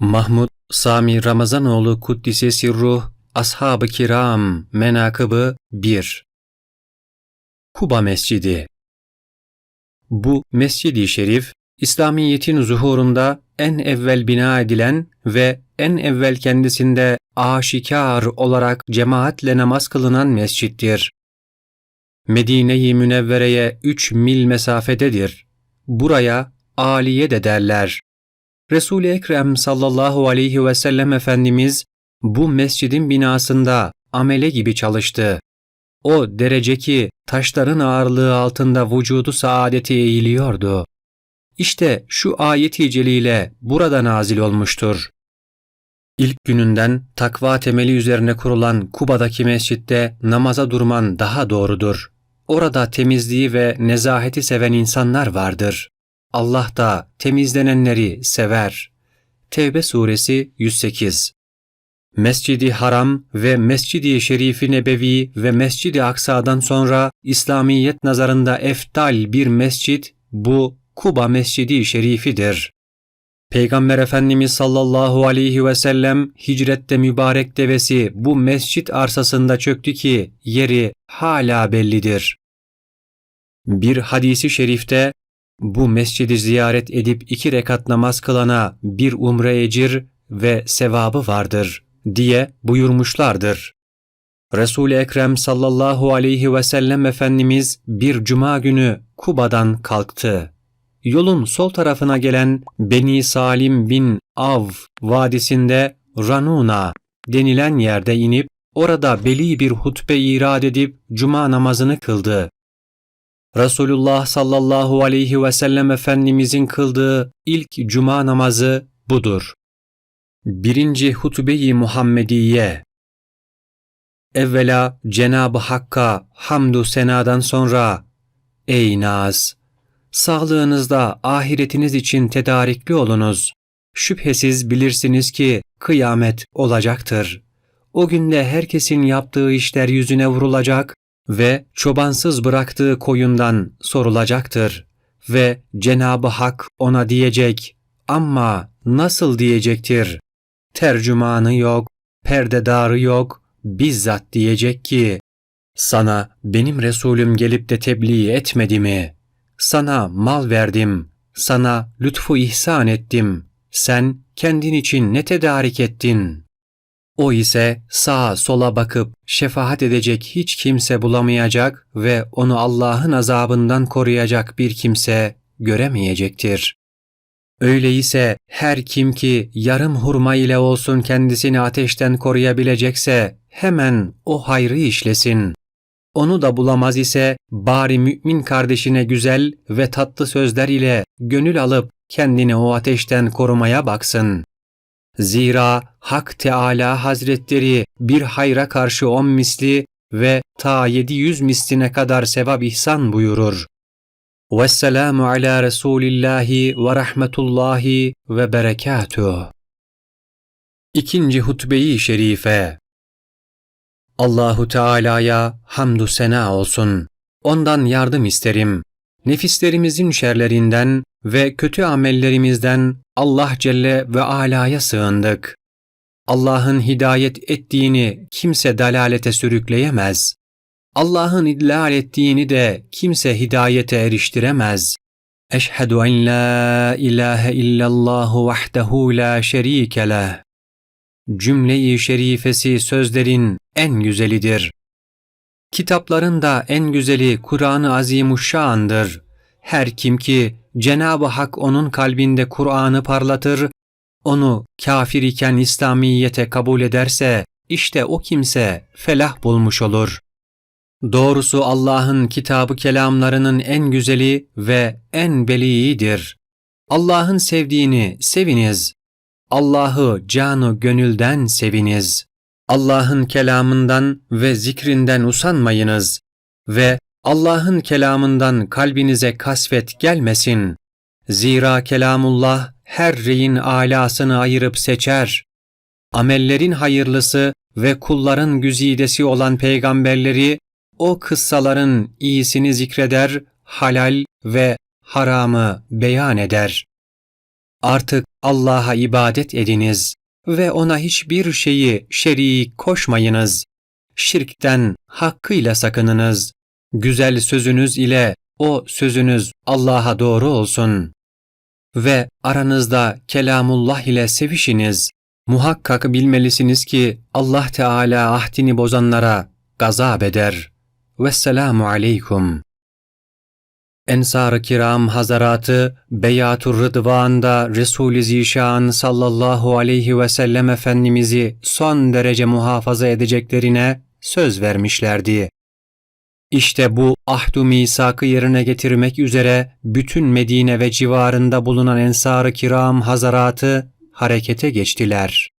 Mahmud Sami Ramazanoğlu Kuddise Sirruh Ashab-ı Kiram Menakıbı 1 Kuba Mescidi Bu Mescidi Şerif, İslamiyet'in zuhurunda en evvel bina edilen ve en evvel kendisinde aşikar olarak cemaatle namaz kılınan mescittir. Medine-i Münevvere'ye üç mil mesafededir. Buraya Aliye de derler. Resul-i Ekrem sallallahu aleyhi ve sellem Efendimiz bu mescidin binasında amele gibi çalıştı. O derece ki taşların ağırlığı altında vücudu saadeti eğiliyordu. İşte şu ayet-i celile burada nazil olmuştur. İlk gününden takva temeli üzerine kurulan Kuba'daki mescitte namaza durman daha doğrudur. Orada temizliği ve nezaheti seven insanlar vardır. Allah da temizlenenleri sever. Tevbe suresi 108 Mescidi Haram ve Mescidi Şerifi Nebevi ve Mescidi Aksa'dan sonra İslamiyet nazarında eftal bir mescit bu Kuba Mescidi Şerifidir. Peygamber Efendimiz sallallahu aleyhi ve sellem hicrette mübarek devesi bu mescit arsasında çöktü ki yeri hala bellidir. Bir hadisi şerifte bu mescidi ziyaret edip iki rekat namaz kılana bir umre ecir ve sevabı vardır diye buyurmuşlardır. Resul-i Ekrem sallallahu aleyhi ve sellem Efendimiz bir cuma günü Kuba'dan kalktı. Yolun sol tarafına gelen Beni Salim bin Av vadisinde Ranuna denilen yerde inip orada beli bir hutbe irad edip cuma namazını kıldı. Resulullah sallallahu aleyhi ve sellem Efendimizin kıldığı ilk cuma namazı budur. Birinci Hutbe-i Muhammediye Evvela Cenab-ı Hakk'a hamdü senadan sonra Ey Naz! Sağlığınızda ahiretiniz için tedarikli olunuz. Şüphesiz bilirsiniz ki kıyamet olacaktır. O günde herkesin yaptığı işler yüzüne vurulacak ve çobansız bıraktığı koyundan sorulacaktır. Ve Cenab-ı Hak ona diyecek, ama nasıl diyecektir? Tercümanı yok, perdedarı yok, bizzat diyecek ki, sana benim Resulüm gelip de tebliğ etmedi mi? Sana mal verdim, sana lütfu ihsan ettim. Sen kendin için ne tedarik ettin? O ise sağa sola bakıp şefaat edecek hiç kimse bulamayacak ve onu Allah'ın azabından koruyacak bir kimse göremeyecektir. Öyleyse her kim ki yarım hurma ile olsun kendisini ateşten koruyabilecekse hemen o hayrı işlesin. Onu da bulamaz ise bari mümin kardeşine güzel ve tatlı sözler ile gönül alıp kendini o ateşten korumaya baksın. Zira Hak Teala Hazretleri bir hayra karşı on misli ve ta yedi yüz misline kadar sevap ihsan buyurur. Vesselamu ala Resulillahi ve rahmetullahi ve berekatuhu. İkinci hutbeyi şerife Allahu Teala'ya hamdü sena olsun. Ondan yardım isterim. Nefislerimizin şerlerinden ve kötü amellerimizden Allah Celle ve Ala'ya sığındık. Allah'ın hidayet ettiğini kimse dalalete sürükleyemez. Allah'ın idlal ettiğini de kimse hidayete eriştiremez. Eşhedü en la ilahe illallah vahdehu la şerike leh. Cümle-i şerifesi sözlerin en güzelidir. Kitapların da en güzeli Kur'an-ı Azimuşşan'dır. Her kim ki Cenab-ı Hak onun kalbinde Kur'an'ı parlatır, onu kafir iken İslamiyete kabul ederse, işte o kimse felah bulmuş olur. Doğrusu Allah'ın kitabı kelamlarının en güzeli ve en beliğidir. Allah'ın sevdiğini seviniz. Allah'ı canı gönülden seviniz. Allah'ın kelamından ve zikrinden usanmayınız ve Allah'ın kelamından kalbinize kasvet gelmesin. Zira kelamullah her reyin alasını ayırıp seçer. Amellerin hayırlısı ve kulların güzidesi olan peygamberleri o kıssaların iyisini zikreder, halal ve haramı beyan eder. Artık Allah'a ibadet ediniz ve ona hiçbir şeyi şerik koşmayınız. Şirkten hakkıyla sakınınız. Güzel sözünüz ile o sözünüz Allah'a doğru olsun. Ve aranızda kelamullah ile sevişiniz. Muhakkak bilmelisiniz ki Allah Teala ahdini bozanlara gazap eder. Vesselamu aleykum. Ensar-ı kiram hazaratı Beyatur Rıdvan'da Resul-i Zişan sallallahu aleyhi ve sellem Efendimiz'i son derece muhafaza edeceklerine söz vermişlerdi. İşte bu ahdu misakı yerine getirmek üzere bütün Medine ve civarında bulunan Ensar-ı kiram hazaratı harekete geçtiler.